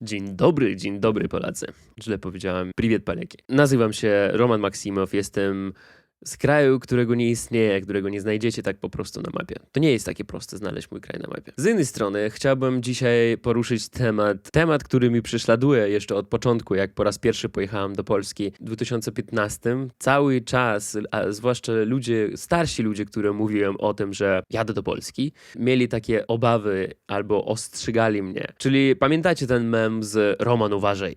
Dzień dobry, dzień dobry Polacy. Źle powiedziałem. Priwiet Paleki. Nazywam się Roman Maksimow, jestem z kraju, którego nie istnieje, którego nie znajdziecie tak po prostu na mapie. To nie jest takie proste znaleźć mój kraj na mapie. Z jednej strony chciałbym dzisiaj poruszyć temat, temat, który mi prześladuje jeszcze od początku, jak po raz pierwszy pojechałem do Polski w 2015. Cały czas, a zwłaszcza ludzie, starsi ludzie, którym mówiłem o tym, że jadę do Polski, mieli takie obawy albo ostrzegali mnie. Czyli pamiętacie ten mem z Roman uważaj.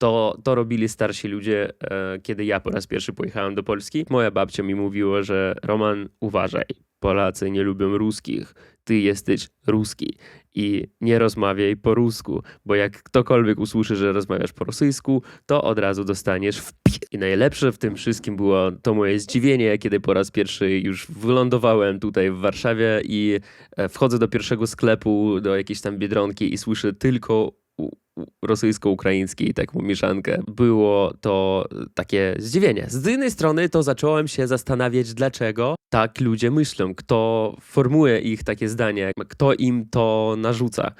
To, to robili starsi ludzie, e, kiedy ja po raz pierwszy pojechałem do Polski. Moja babcia mi mówiła, że Roman, uważaj, Polacy nie lubią ruskich, ty jesteś ruski i nie rozmawiaj po rusku, bo jak ktokolwiek usłyszy, że rozmawiasz po rosyjsku, to od razu dostaniesz w. I najlepsze w tym wszystkim było to moje zdziwienie, kiedy po raz pierwszy już wylądowałem tutaj w Warszawie i e, wchodzę do pierwszego sklepu, do jakiejś tam biedronki i słyszę tylko rosyjsko-ukraińskiej taką mieszankę. Było to takie zdziwienie. Z jednej strony to zacząłem się zastanawiać, dlaczego tak ludzie myślą, kto formuje ich takie zdanie, kto im to narzuca.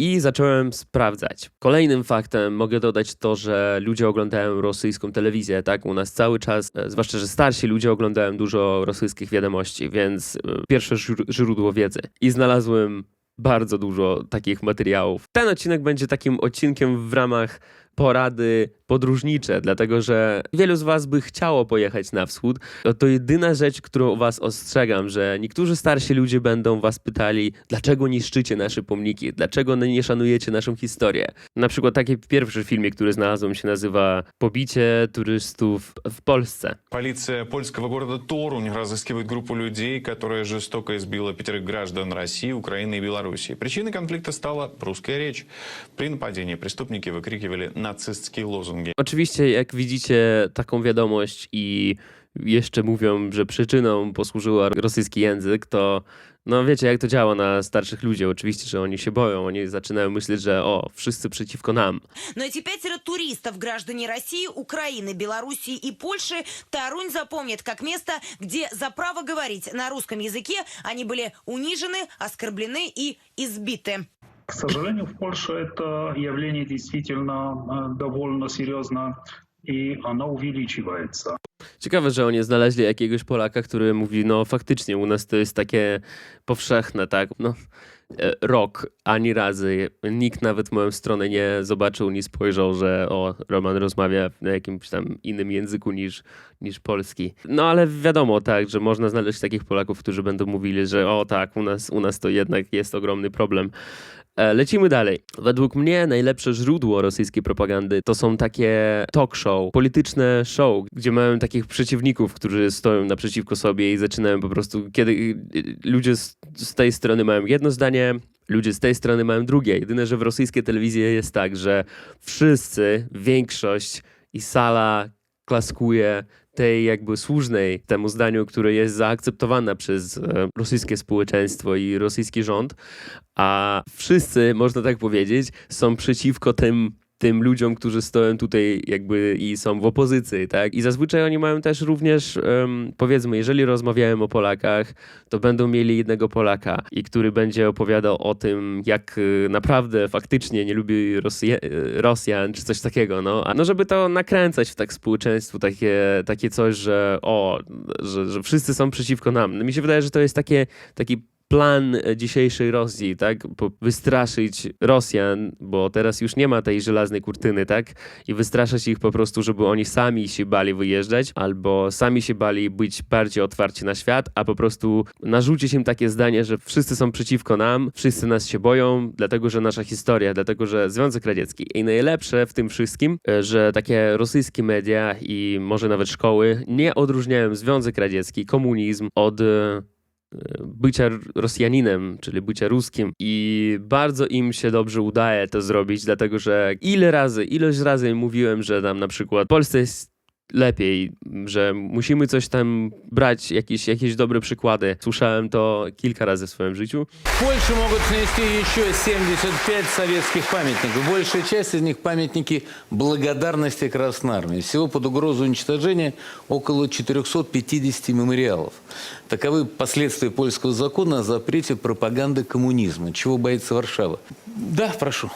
I zacząłem sprawdzać. Kolejnym faktem mogę dodać to, że ludzie oglądają rosyjską telewizję, tak? U nas cały czas, e, zwłaszcza, że starsi ludzie oglądają dużo rosyjskich wiadomości, więc e, pierwsze źr- źródło wiedzy. I znalazłem bardzo dużo takich materiałów. Ten odcinek będzie takim odcinkiem w ramach porady podróżnicze, dlatego że wielu z was by chciało pojechać na wschód. To, to jedyna rzecz, którą was ostrzegam, że niektórzy starsi ludzie będą was pytali, dlaczego niszczycie nasze pomniki, dlaczego nie szanujecie naszą historię. Na przykład taki pierwszy filmik, który znalazłem się nazywa Pobicie turystów w Polsce. Полиция польского города Торунь разыскивает группу людей, которая жестоко избила пятерых граждан России, Украины и Белоруссии. Причиной конфликта стала русская речь. При нападении преступники выкрикивали нацистские лозунги. Oczywiście, jak widzicie taką wiadomość i jeszcze mówią, że przyczyną posłużyła rosyjski język, to no wiecie, jak to działa na starszych ludzi. Oczywiście, że oni się boją, oni zaczynają myśleć, że o, wszyscy przeciwko nam. Но эти пятеро туристов, граждане России, Украины, Белоруссии и Польши, Тарунь запомнит как место, где за право говорить на русском языке они были унижены, оскорблены и избиты. К сожалению, в Польше это явление действительно э, довольно серьезно, и оно увеличивается. Ciekawe, że oni znaleźli jakiegoś Polaka, który mówi, no faktycznie u nas to jest takie powszechne, tak? No, e, rok, ani razy. Nikt nawet w moją stronę nie zobaczył, nie spojrzał, że o, Roman rozmawia na jakimś tam innym języku niż, niż polski. No ale wiadomo, tak, że można znaleźć takich Polaków, którzy będą mówili, że o tak, u nas, u nas to jednak jest ogromny problem. E, Lecimy dalej. Według mnie najlepsze źródło rosyjskiej propagandy to są takie talk show, polityczne show, gdzie mają takich przeciwników, którzy stoją naprzeciwko sobie i zaczynają po prostu, kiedy y, ludzie z, z tej strony mają jedno zdanie, ludzie z tej strony mają drugie. Jedyne, że w rosyjskiej telewizji jest tak, że wszyscy, większość i sala klaskuje tej jakby słusznej temu zdaniu, które jest zaakceptowane przez e, rosyjskie społeczeństwo i rosyjski rząd, a wszyscy, można tak powiedzieć, są przeciwko tym, tym ludziom, którzy stoją tutaj jakby i są w opozycji, tak? I zazwyczaj oni mają też również, em, powiedzmy, jeżeli rozmawiałem o Polakach, to będą mieli jednego Polaka, i który będzie opowiadał o tym, jak y, naprawdę faktycznie nie lubi y, Rosjan, czy coś takiego, no. A no, żeby to nakręcać w tak społeczeństwu, takie, takie coś, że o, że, że wszyscy są przeciwko nam. No, mi się wydaje, że to jest takie, taki plan dzisiejszej Rosji, tak? Wystraszyć Rosjan, bo teraz już nie ma tej żelaznej kurtyny, tak? I wystraszać ich po prostu, żeby oni sami się bali wyjeżdżać, albo sami się bali być bardziej otwarci na świat, a po prostu narzucić im takie zdanie, że wszyscy są przeciwko nam, wszyscy nas się boją, dlatego że nasza historia, dlatego że Związek Radziecki. I najlepsze w tym wszystkim, e, że takie rosyjskie media i może nawet szkoły nie odróżniają Związek Radziecki, komunizm od e, bycia Rosjaninem, czyli bycia ruskim. I bardzo im się dobrze udaje to zrobić, dlatego że ile razy, ilość razy mówiłem, że tam na przykład Polsce jest lepiej, że musimy coś tam brać, jakieś, jakieś dobre przykłady. Słyszałem to kilka razy w swoim życiu. В Польше могут снести еще 75 советских памятников. Большая часть из них памятники благодарности Красной Армии. Всего под угрозу уничтожения около 450 мемориалов. Таковы последствия польского закона о запрете пропаганды коммунизма. Чего боится Варшава? Да, прошу.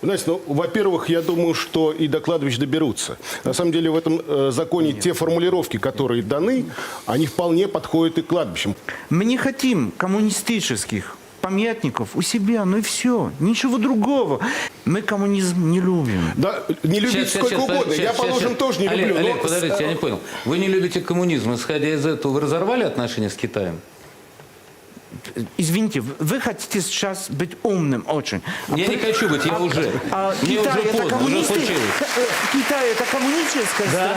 Вы Знаете, ну, во-первых, я думаю, что и до кладбищ доберутся. На самом деле в этом э, законе те формулировки, которые даны, они вполне подходят и к кладбищам. Мы не хотим коммунистических памятников у себя, ну и все, ничего другого. Мы коммунизм не любим. Да, не любите щас, сколько щас, угодно. щас, я, щас, положим, щас. тоже не Олег, люблю. но Олег, подождите, с- я не понял. Вы не любите коммунизм. Исходя из этого, вы разорвали отношения с Китаем? Извините, вы- вы хотите сейчас быть умным очень. Я не хочу быть, я уже. А Мне Китай уже это поздно, уже случилось. Э, Китай это коммунистическая страна.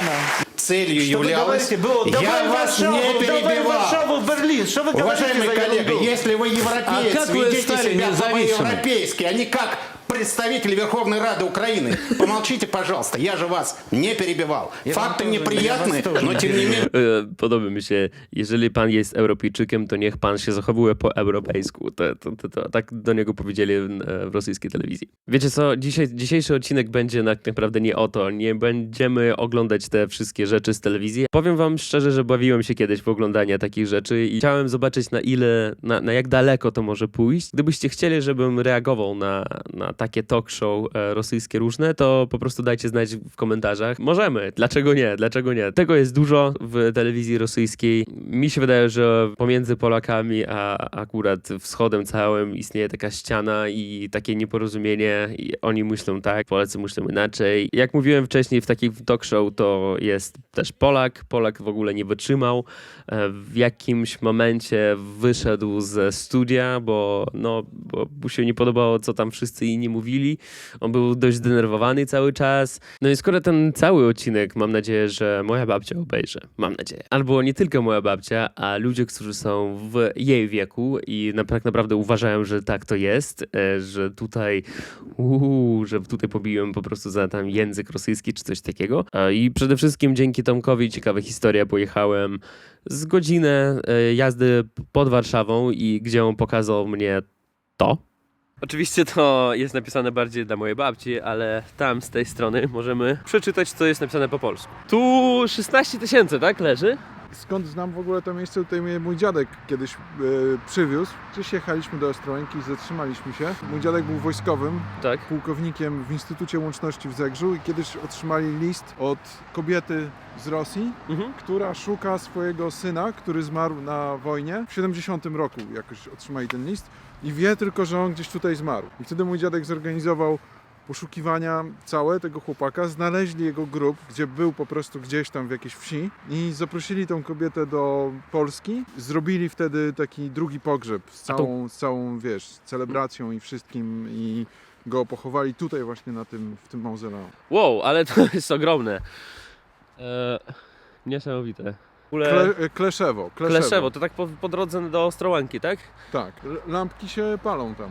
целью Что вы являлось... говорите? Было, Я давай вас Варшаву, не давай перебивал. Варшаву, в Берлин. Что вы говорите Уважаемый за коллега, ерунду? если вы европеец, А как вы ведите стали себя по-европейски, а не как представитель Верховной Рады Украины. Помолчите, пожалуйста, я же вас не перебивал. Я Факты вам тоже- неприятны, я вас тоже но не тем не менее... E, Podoba mi się, jeżeli pan jest Europejczykiem, to niech pan się zachowuje po europejsku. To, to, to, to, tak do niego powiedzieli e, w rosyjskiej telewizji. Wiecie co, dzisiaj, dzisiejszy odcinek będzie tak naprawdę nie o to. Nie będziemy oglądać te wszystkie rzeczy z telewizji. Powiem wam szczerze, że bawiłem się kiedyś w oglądanie takich rzeczy i chciałem zobaczyć na ile, na, na jak daleko to może pójść. Gdybyście chcieli, żebym reagował na, na takie talk show e, rosyjskie różne, to po prostu dajcie znać w komentarzach. Możemy. Dlaczego nie? Dlaczego nie? Tego jest dużo w telewizji rosyjskiej. Mi się wydaje, że pomiędzy Polakami a akurat wschodem całym istnieje taka ściana i takie nieporozumienie. I oni myślą tak, Polacy myślą inaczej. Jak mówiłem wcześniej w takim talk show, to jest też Polak. Polak w ogóle nie wytrzymał. E, W jakimś momencie wyszedł ze studia, bo, no, bo mu się nie podobało, co tam wszyscy inni mówili. On był dość zdenerwowany cały czas. No i skoro ten cały odcinek, mam nadzieję, że moja babcia obejrzy. Mam nadzieję. Albo nie tylko moja babcia, a ludzie, którzy są w jej wieku i tak naprawdę uważają, że tak to jest, e, że tutaj, uu, że tutaj pobiłem po prostu za tam język rosyjski czy coś takiego. I przede wszystkim dzięki Tomkowi, ciekawa historia, pojechałem z godzinę e, jazdy pod Warszawą i gdzie on pokazał mnie to. Oczywiście to jest napisane bardziej dla mojej babci, ale tam z tej strony możemy przeczytać, co jest napisane po polsku. Tu 16 tysięcy, tak? Leży? Skąd znam w ogóle to miejsce? Tutaj mnie mój dziadek kiedyś e, przywiózł. Gdzieś jechaliśmy do Ostrołęki i zatrzymaliśmy się. Mój dziadek był wojskowym, Tak. pułkownikiem w Instytucie Łączności w Zegrzu i kiedyś otrzymali list od kobiety z Rosji, Mhm. która szuka swojego syna, który zmarł na wojnie. W 70 roku jakoś otrzymali ten list i wie tylko, że on gdzieś tutaj zmarł. I wtedy mój dziadek zorganizował poszukiwania całe tego chłopaka, znaleźli jego grób, gdzie był po prostu gdzieś tam w jakiejś wsi i zaprosili tą kobietę do Polski. Zrobili wtedy taki drugi pogrzeb z całą, z całą wiesz, celebracją i wszystkim i go pochowali tutaj właśnie na tym, w tym mauzoleum. Wow, ale to jest ogromne. E, niesamowite. Ogóle... Kle, Kleszewo, Kleszewo. Kleszewo, to tak po, po drodze do Ostrołęki, tak? Tak, lampki się palą tam.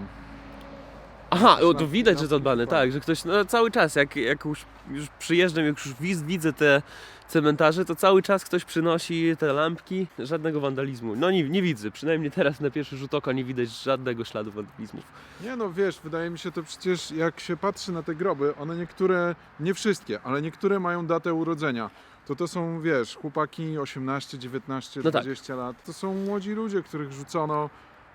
Aha, o, to widać, że to dbane, tak, że ktoś no, cały czas, jak, jak już, już przyjeżdżam, jak już wiz, widzę te cementarze, to cały czas ktoś przynosi te lampki, żadnego wandalizmu. No nie, nie widzę, przynajmniej teraz na pierwszy rzut oka nie widać żadnego śladu wandalizmu. Nie no, wiesz, wydaje mi się to przecież jak się patrzy na te groby, one niektóre, nie wszystkie, ale niektóre mają datę urodzenia. To to są, wiesz, chłopaki 18, 19, No tak. 20 lat. To są młodzi ludzie, których rzucono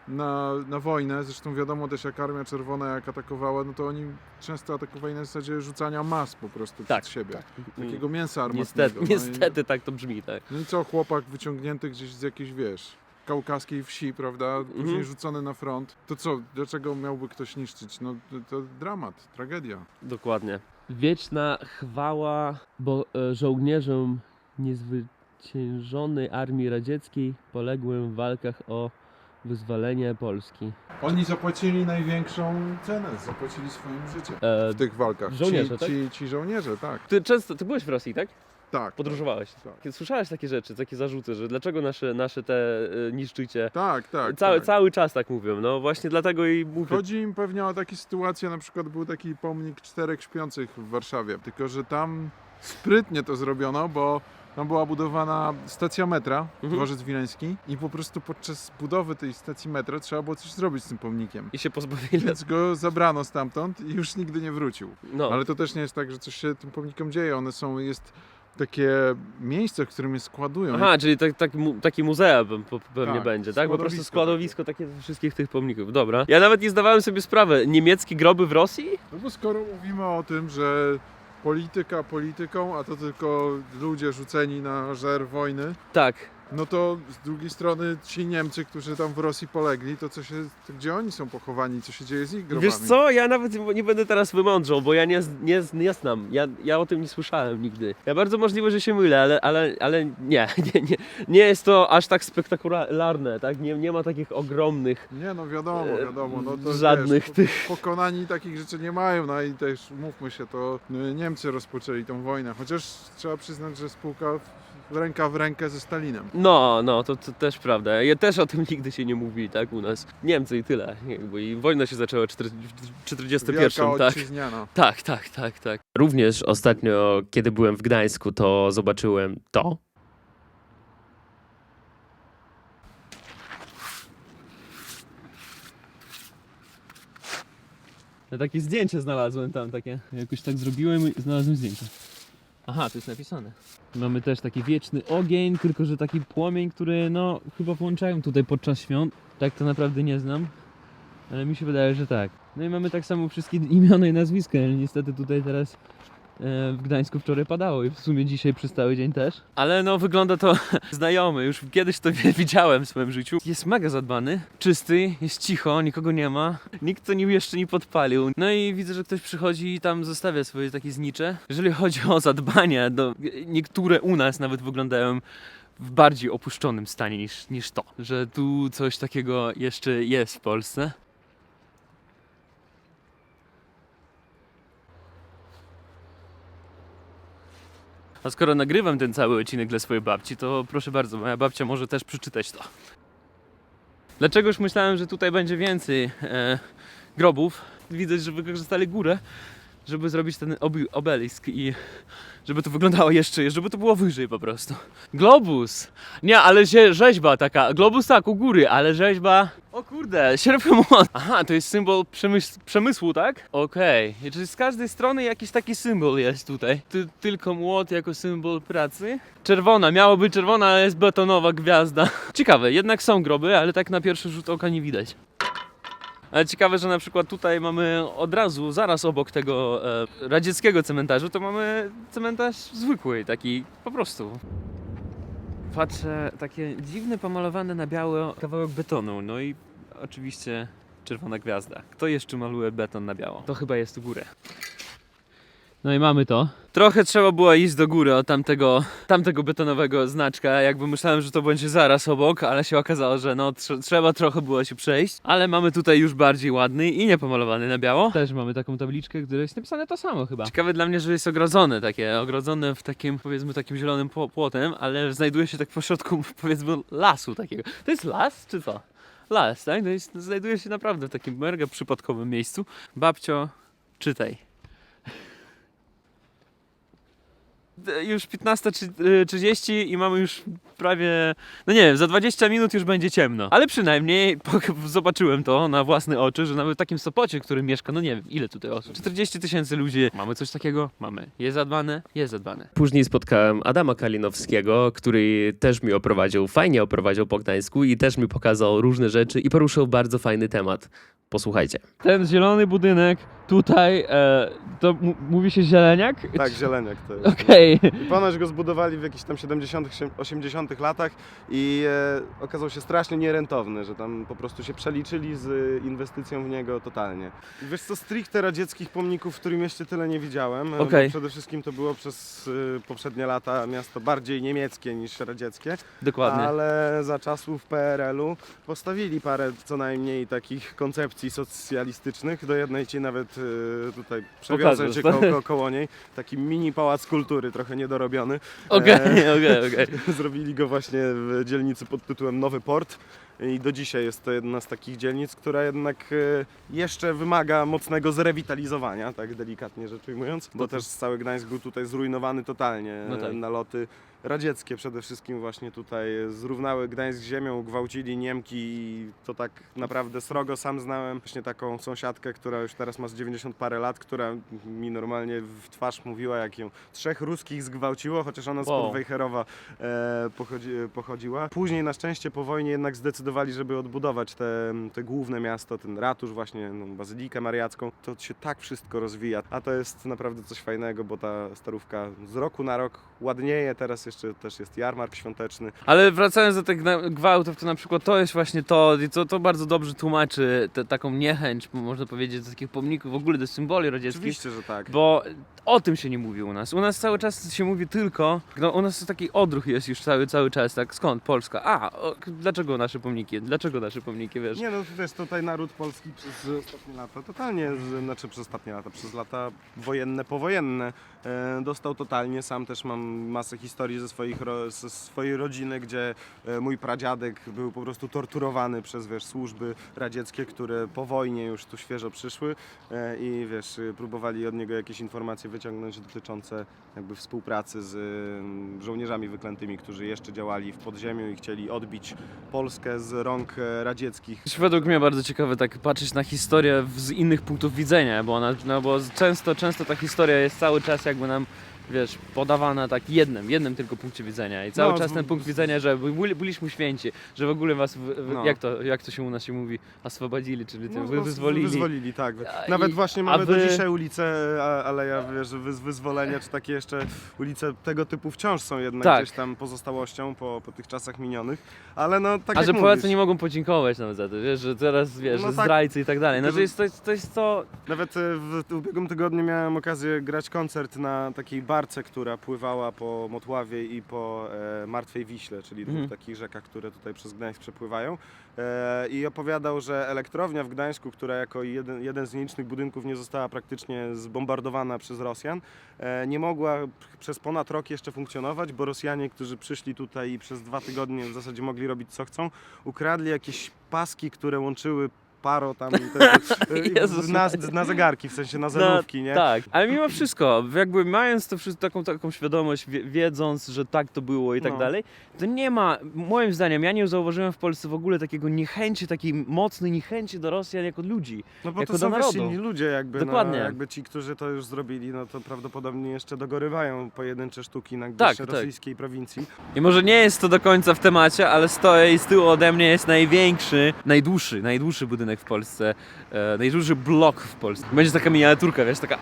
na, na wojnę. Zresztą wiadomo też jak Armia Czerwona jak atakowała, no to oni często atakowali na zasadzie rzucania mas po prostu Tak, przed siebie. Mm, Takiego mięsa armatnego. Niestety, no i- niestety tak to brzmi, tak. no i co, chłopak wyciągnięty gdzieś z jakiejś, wiesz, kaukaskiej wsi, prawda, później Mhm. rzucony na front. To co, dlaczego miałby ktoś niszczyć? No to, to dramat, tragedia. Dokładnie. Wieczna chwała bo, e, żołnierzom niezwyciężonej Armii Radzieckiej poległym w walkach o wyzwolenie Polski. Oni zapłacili największą cenę, zapłacili swoim życiem E, w tych walkach. żołnierze, ci, tak? ci, ci żołnierze, tak. ty często, ty byłeś w Rosji, tak? Tak. Podróżowałeś. Tak, Słyszałeś takie rzeczy, takie zarzuty, że dlaczego nasze, nasze te e, niszczycie? tak. tak, cały, tak. cały czas tak mówią, no właśnie dlatego i mówię. Chodzi im pewnie o takie sytuacje, na przykład był taki pomnik czterech śpiących w Warszawie, tylko że tam sprytnie to zrobiono, bo tam była budowana stacja metra, Mhm. dworzec wileński i po prostu podczas budowy tej stacji metra trzeba było coś zrobić z tym pomnikiem. I się pozbawili. Więc go zabrano stamtąd i już nigdy nie wrócił. No, Ale to też nie jest tak, że coś się tym pomnikom dzieje. One są, jest takie miejsce, w którym je składują. Aha, czyli tak, tak, mu- taki muzeum po- pewnie Tak, będzie, tak? Po prostu składowisko składowisko takie wszystkich tych pomników. Dobra. Ja nawet nie zdawałem sobie sprawy. Niemieckie groby w Rosji? No bo skoro mówimy o tym, że polityka polityką, a to tylko ludzie rzuceni na żer wojny, Tak. No to z drugiej strony ci Niemcy, którzy tam w Rosji polegli, to co się, to gdzie oni są pochowani, co się dzieje z ich grobami? Wiesz co, ja nawet nie będę teraz wymądrzał, bo ja nie, nie, nie znam. Ja, ja o tym nie słyszałem nigdy. Ja bardzo możliwe, że się mylę, ale, ale, ale nie, nie, nie, nie jest to aż tak spektakularne, tak? Nie, nie ma takich ogromnych. Nie, no wiadomo, E, wiadomo. No to żadnych wiesz, tych- Pokonani takich rzeczy nie mają, no i też mówmy się, to no, Niemcy rozpoczęli tą wojnę, chociaż trzeba przyznać, że spółka ręka w rękę ze Stalinem. No, no, to, to też prawda. Ja też o tym nigdy się nie mówi, tak? U nas. Niemcy i tyle. Jakby I wojna się zaczęła w 41, Wielka tak? ojczyźniana. Tak, tak, tak, tak. Również ostatnio, kiedy byłem w Gdańsku, to zobaczyłem to. Ja takie zdjęcie znalazłem tam, takie. Jakoś tak zrobiłem i znalazłem zdjęcie. Aha, to jest napisane. Mamy też taki wieczny ogień, tylko że taki płomień, który no chyba włączają tutaj podczas świąt. Tak to naprawdę nie znam, ale mi się wydaje, że tak. No i mamy tak samo wszystkie imiona i nazwiska, ale niestety tutaj teraz w Gdańsku wczoraj padało i w sumie dzisiaj przez cały dzień też. Ale no wygląda to znajomy, już kiedyś to widziałem w swoim życiu. Jest mega zadbany, czysty, jest cicho, nikogo nie ma, nikt to nim jeszcze nie podpalił. No i widzę, że ktoś przychodzi i tam zostawia swoje takie znicze. Jeżeli chodzi o zadbanie, no, niektóre u nas nawet wyglądają w bardziej opuszczonym stanie niż, niż to, że tu coś takiego jeszcze jest w Polsce. A skoro nagrywam ten cały odcinek dla swojej babci, to proszę bardzo, moja babcia może też przeczytać to. Dlaczegoż myślałem, że tutaj będzie więcej e, grobów? Widać, że wykorzystali górę, żeby zrobić ten obelisk i żeby to wyglądało jeszcze, żeby to było wyżej po prostu. Globus! Nie, ale rzeźba taka. Globus tak, u góry, ale rzeźba... O kurde, sierp i młot. Aha, to jest symbol przemys- przemysłu, tak? Okej. Okay. Czyli z każdej strony jakiś taki symbol jest tutaj. Ty, tylko młot jako symbol pracy. Czerwona, miało być czerwona, ale jest betonowa gwiazda. Ciekawe, jednak są groby, ale tak na pierwszy rzut oka nie widać. Ale ciekawe, że na przykład tutaj mamy od razu, zaraz obok tego e, radzieckiego cmentarzu, to mamy cmentarz zwykły, taki po prostu. Patrzę, takie dziwne pomalowane na biało kawałek betonu, no i oczywiście czerwona gwiazda. Kto jeszcze maluje beton na biało? To chyba jest u górę. No i mamy to. Trochę trzeba było iść do góry od tamtego, tamtego betonowego znaczka. Jakby myślałem, że to będzie zaraz obok, ale się okazało, że no tr- trzeba trochę było się przejść. Ale mamy tutaj już bardziej ładny i niepomalowany na biało. Też mamy taką tabliczkę, gdzie jest napisane to samo chyba. Ciekawe dla mnie, że jest ogrodzone takie, ogrodzone w takim, powiedzmy, takim zielonym pło- płotem, ale znajduje się tak pośrodku, powiedzmy, lasu takiego. To jest las, czy co? Las, tak? To jest, znajduje się naprawdę w takim mega przypadkowym miejscu. Babcio, czytaj. Już 15.30 i mamy już prawie, no nie wiem, za 20 minut już będzie ciemno. Ale przynajmniej zobaczyłem to na własne oczy, że nawet w takim Sopocie, w którym mieszka, no nie wiem, ile tutaj osób? 40 tysięcy ludzi. Mamy coś takiego? Mamy. Jest zadbane? Jest zadbane. Później spotkałem Adama Kalinowskiego, który też mi oprowadził, fajnie oprowadził po Gdańsku i też mi pokazał różne rzeczy i poruszył bardzo fajny temat. Posłuchajcie. Ten zielony budynek tutaj, e, to mówi się zieleniak? Tak, zieleniak to jest. Okej. I ponoć go zbudowali w jakichś tam 70., 80. latach i e, okazał się strasznie nierentowny, że tam po prostu się przeliczyli z e, inwestycją w niego totalnie. Wiesz co, stricte radzieckich pomników w którym mieście tyle nie widziałem. e, bo Okej. Przede wszystkim to było przez e, poprzednie lata miasto bardziej niemieckie niż radzieckie, Dokładnie. ale za czasów PRL-u postawili parę co najmniej takich koncepcji socjalistycznych. Do jednej ci nawet e, tutaj przewiozę Pokażesz, cię tak? koło, koło niej. Taki mini pałac kultury, trochę niedorobiony. Okej, E, okej, okej. Zrobili go właśnie w dzielnicy pod tytułem Nowy Port. I do dzisiaj jest to jedna z takich dzielnic, która jednak e, jeszcze wymaga mocnego zrewitalizowania, tak delikatnie rzecz ujmując, bo też cały Gdańsk był tutaj zrujnowany totalnie. No tak. Naloty radzieckie przede wszystkim właśnie tutaj zrównały Gdańsk z ziemią, gwałcili Niemki i to tak naprawdę srogo sam znałem właśnie taką sąsiadkę, która już teraz ma z 90 parę lat, która mi normalnie w twarz mówiła, jak ją trzech ruskich zgwałciło, chociaż ona Wow. z Wejherowa e, pochodzi, pochodziła. Później na szczęście po wojnie jednak zdecydowali, żeby odbudować te, te główne miasto, ten ratusz właśnie, no, bazylikę mariacką. To się tak wszystko rozwija, a to jest naprawdę coś fajnego, bo ta starówka z roku na rok ładnieje, teraz jeszcze też jest jarmark świąteczny. Ale wracając do tych gwałtów, to na przykład to jest właśnie to, i to, bardzo dobrze tłumaczy te, taką niechęć, można powiedzieć, do takich pomników, w ogóle do symboli radzieckich. Oczywiście, że tak. Bo o tym się nie mówi u nas. U nas cały czas się mówi tylko, no u nas taki odruch jest już cały, cały czas, tak skąd Polska? A, o, dlaczego nasze pomniki? Dlaczego nasze pomniki, wiesz? Nie no, wiesz, tutaj naród polski przez ostatnie lata, totalnie, znaczy przez ostatnie lata, przez lata wojenne, powojenne, e, dostał totalnie, sam też mam masę historii ze, swoich, ze swojej rodziny, gdzie e, mój pradziadek był po prostu torturowany przez, wiesz, służby radzieckie, które po wojnie już tu świeżo przyszły e, i, wiesz, e, próbowali od niego jakieś informacje wyciągnąć dotyczące jakby współpracy z żołnierzami wyklętymi, którzy jeszcze działali w podziemiu i chcieli odbić Polskę z rąk radzieckich. Według mnie bardzo ciekawe tak patrzeć na historię z innych punktów widzenia, bo, ona, no bo często, często ta historia jest cały czas jakby nam wiesz, podawana tak jednym, jednym tylko punkcie widzenia i cały No, czas z- ten punkt widzenia, że byli, byliśmy święci, że w ogóle was, w, w, No. jak, to, jak to się u nas się mówi, oswobodzili, czyli No, wy, no, wyzwolili. Wyzwolili, tak. A, Nawet i- właśnie a mamy wy- do dzisiaj ulicę a- Aleja wiesz, wyz, Wyzwolenia, czy takie jeszcze ulice tego typu wciąż są jednak Tak. gdzieś tam pozostałością po, po tych czasach minionych. Ale no tak A jak że Polacy nie mogą podziękować nawet za to, wiesz, że teraz, wiesz, No że tak. zdrajcy i tak dalej. No, Tylko, że jest, to, jest, to jest to... Nawet e, w, w ubiegłym tygodniu miałem okazję grać koncert na takiej barce, która pływała po Motławie i po e, Martwej Wiśle, czyli dwóch Mhm. takich rzekach, które tutaj przez Gdańsk przepływają. E, I opowiadał, że elektrownia w Gdańsku, która jako jeden, jeden z nielicznych budynków nie została praktycznie zbombardowana przez Rosjan, e, nie mogła przez ponad rok jeszcze funkcjonować, bo Rosjanie, którzy przyszli tutaj i przez dwa tygodnie w zasadzie mogli robić co chcą, ukradli jakieś paski, które łączyły paro tam Jezus na, Maria. na zegarki, w sensie na zerówki, nie? Tak, ale mimo wszystko, jakby mając to wszystko, taką, taką świadomość, wie- wiedząc, że tak to było i tak No. dalej, to nie ma, moim zdaniem, ja nie zauważyłem w Polsce w ogóle takiego niechęci, takiej mocnej niechęci do Rosjan jako ludzi. No bo jako to do są wiesz, narodu. inni ludzie jakby, Dokładnie. No, jakby ci, którzy to już zrobili, no to prawdopodobnie jeszcze dogorywają pojedyncze sztuki na Tak, gdzieś tak. rosyjskiej prowincji. I może nie jest to do końca w temacie, ale stoję i z tyłu ode mnie jest największy, najdłuższy, najdłuższy budynek w Polsce, e, najdłuższy blok w Polsce. Będzie taka miniaturka, wiesz, taka...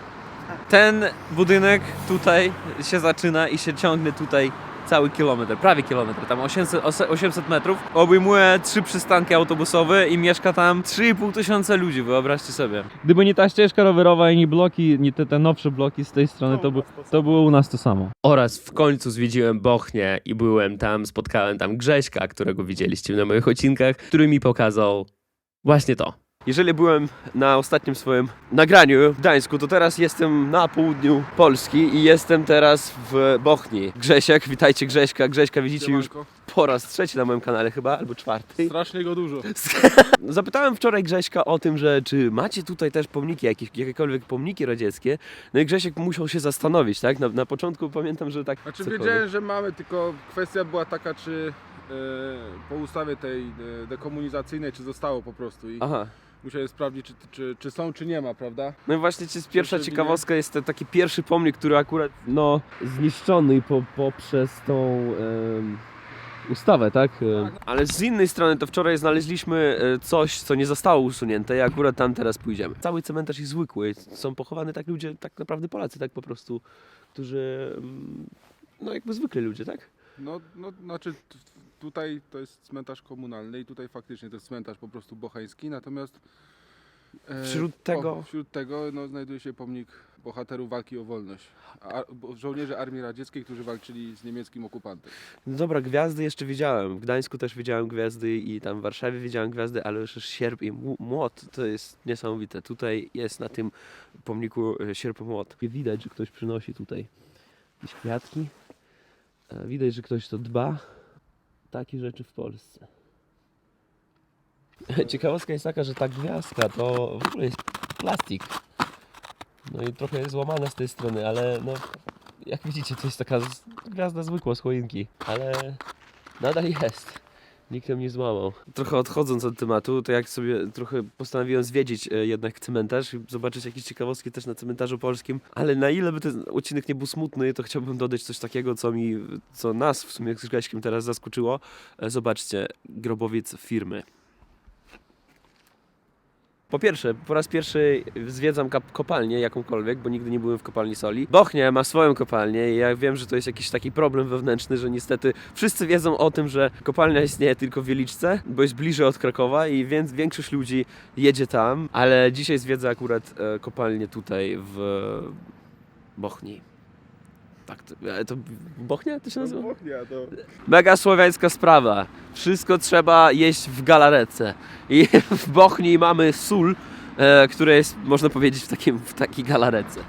Ten budynek tutaj się zaczyna i się ciągnie tutaj cały kilometr, prawie kilometr, tam 800, ose- 800 metrów. Obejmuje trzy przystanki autobusowe i mieszka tam 3,5 tysiąca ludzi, wyobraźcie sobie. Gdyby nie ta ścieżka rowerowa i nie bloki, nie te, te nowsze bloki z tej strony, to, by, to było u nas to samo. Oraz w końcu zwiedziłem Bochnię i byłem tam, spotkałem tam Grześka, którego widzieliście na moich odcinkach, który mi pokazał właśnie to. Jeżeli byłem na ostatnim swoim nagraniu w Gdańsku, to teraz jestem na południu Polski i jestem teraz w Bochni. Grzesiek, witajcie Grześka. Grześka widzicie już po raz trzeci na moim kanale chyba, albo czwarty. Strasznie go dużo. Zapytałem wczoraj Grześka o tym, że czy macie tutaj też pomniki, jakieś, jakiekolwiek pomniki radzieckie. No i Grzesiek musiał się zastanowić, tak? Na, na początku pamiętam, że tak. Znaczy cokolwiek. wiedziałem, że mamy, tylko kwestia była taka, czy po ustawie tej e, dekomunizacyjnej, czy zostało po prostu. I Aha. musiałem sprawdzić, czy, czy, czy są, czy nie ma, prawda? No i właśnie ci- pierwsza Proszę, ciekawostka jest ten taki pierwszy pomnik, który akurat no zniszczony po, poprzez tą em, ustawę, tak? Em, Ale z innej strony to wczoraj znaleźliśmy e, coś, co nie zostało usunięte i akurat tam teraz pójdziemy. Cały cmentarz jest zwykły, są pochowani tak ludzie, tak naprawdę Polacy, tak po prostu, którzy mm, no jakby zwykli ludzie, tak? No, no znaczy tutaj to jest cmentarz komunalny i tutaj faktycznie to jest cmentarz po prostu bocheński, natomiast e, Wśród tego- wśród tego no, znajduje się pomnik bohaterów walki o wolność. A, bo- żołnierzy Armii Radzieckiej, którzy walczyli z niemieckim okupantem. No dobra, gwiazdy jeszcze widziałem. W Gdańsku też widziałem gwiazdy i tam w Warszawie widziałem gwiazdy, ale już sierp i mu- młot to jest niesamowite. Tutaj jest na tym pomniku e, sierp i młot. Widać, że ktoś przynosi tutaj jakieś kwiatki. E, Widać, że ktoś to dba. Takie rzeczy w Polsce. Ciekawostka jest taka, że ta gwiazdka to w ogóle jest plastik. No i trochę jest złamana z tej strony, ale no jak widzicie to jest taka gwiazda zwykła z choinki, ale nadal jest. Nikt nie złamał. Trochę odchodząc od tematu, to jak sobie trochę postanowiłem zwiedzić e, jednak cmentarz i zobaczyć jakieś ciekawostki też na cmentarzu polskim, ale na ile by ten odcinek nie był smutny, to chciałbym dodać coś takiego, co mi, co nas w sumie z Grześkiem teraz zaskoczyło. E, Zobaczcie, grobowiec firmy. Po pierwsze, po raz pierwszy zwiedzam kopalnię jakąkolwiek, bo nigdy nie byłem w kopalni soli. Bochnia ma swoją kopalnię i ja wiem, że to jest jakiś taki problem wewnętrzny, że niestety wszyscy wiedzą o tym, że kopalnia istnieje tylko w Wieliczce, bo jest bliżej od Krakowa i więc większość ludzi jedzie tam, ale dzisiaj zwiedzę akurat e, kopalnię tutaj w Bochni. Tak, to, e, to Bochnia to się nazywa? Mega słowiańska sprawa. Wszystko trzeba jeść w galarece. I w Bochni mamy sól, e, które jest, można powiedzieć, w, takim, w takiej galarece.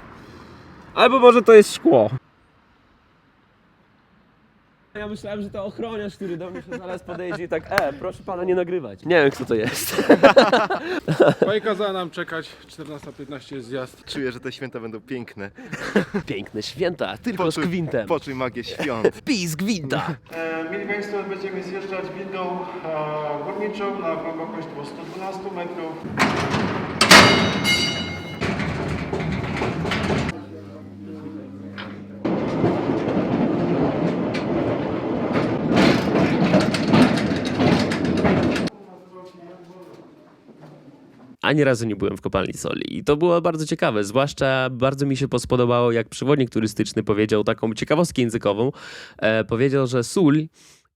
Albo może to jest szkło. Ja myślałem, że to ochroniarz, który do mnie się zaraz podejdzie i tak, e, proszę pana nie nagrywać. Nie wiem, kto to jest. Pani kazała nam czekać, 14.15 jest zjazd. Czuję, że te święta będą piękne. Piękne święta, tylko z gwintem. Poczuj magię świąt. Pij z gwinta. E, Mieli Państwo, będziemy zjeżdżać windą e, górniczą na głębokość 112 metrów. Ani razu nie byłem w kopalni soli i to było bardzo ciekawe, zwłaszcza bardzo mi się spodobało, jak przewodnik turystyczny powiedział taką ciekawostkę językową. E, powiedział, że sól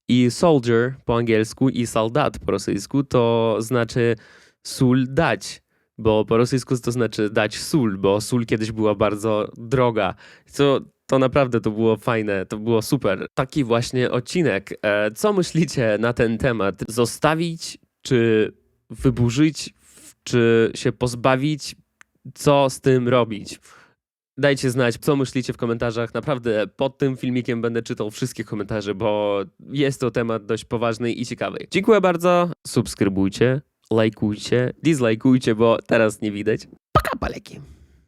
i soldier po angielsku i soldat po rosyjsku to znaczy sól dać, bo po rosyjsku to znaczy dać sól, bo sól kiedyś była bardzo droga. Co to naprawdę to było fajne, to było super. Taki właśnie odcinek. E, co myślicie na ten temat? Zostawić czy wyburzyć, czy się pozbawić? Co z tym robić? Dajcie znać, co myślicie w komentarzach. Naprawdę pod tym filmikiem będę czytał wszystkie komentarze, bo jest to temat dość poważny i ciekawy. Dziękuję bardzo. Subskrybujcie, lajkujcie, dislajkujcie, bo teraz nie widać. Paka.